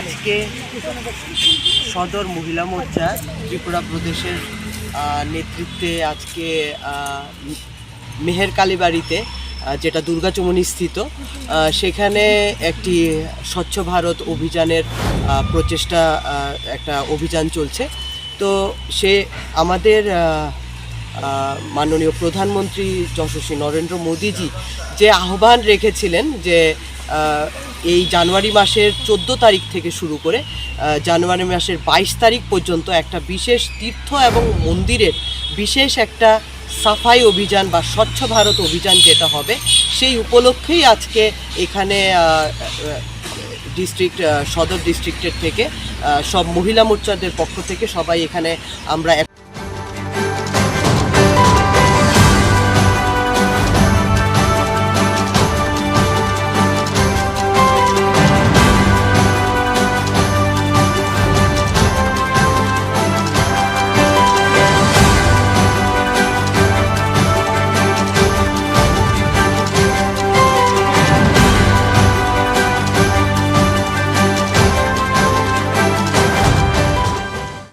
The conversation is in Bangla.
আজকে সদর মহিলা মোর্চা ত্রিপুরা প্রদেশের নেতৃত্বে আজকে মেহের কালীবাড়িতে যেটা দুর্গাচমনি স্থিত সেখানে একটি স্বচ্ছ ভারত অভিযানের প্রচেষ্টা একটা অভিযান চলছে। তো সে আমাদের মাননীয় প্রধানমন্ত্রী যশস্বী নরেন্দ্র মোদীজি যে আহ্বান রেখেছিলেন যে এই জানুয়ারি মাসের চোদ্দ তারিখ থেকে শুরু করে জানুয়ারি মাসের বাইশ তারিখ পর্যন্ত একটা বিশেষ তীর্থ এবং মন্দিরের বিশেষ একটা সাফাই অভিযান বা স্বচ্ছ ভারত অভিযান যেটা হবে, সেই উপলক্ষেই আজকে এখানে ডিস্ট্রিক্ট সদর ডিস্ট্রিক্টের থেকে সব মহিলা মোর্চাদের পক্ষ থেকে সবাই এখানে আমরা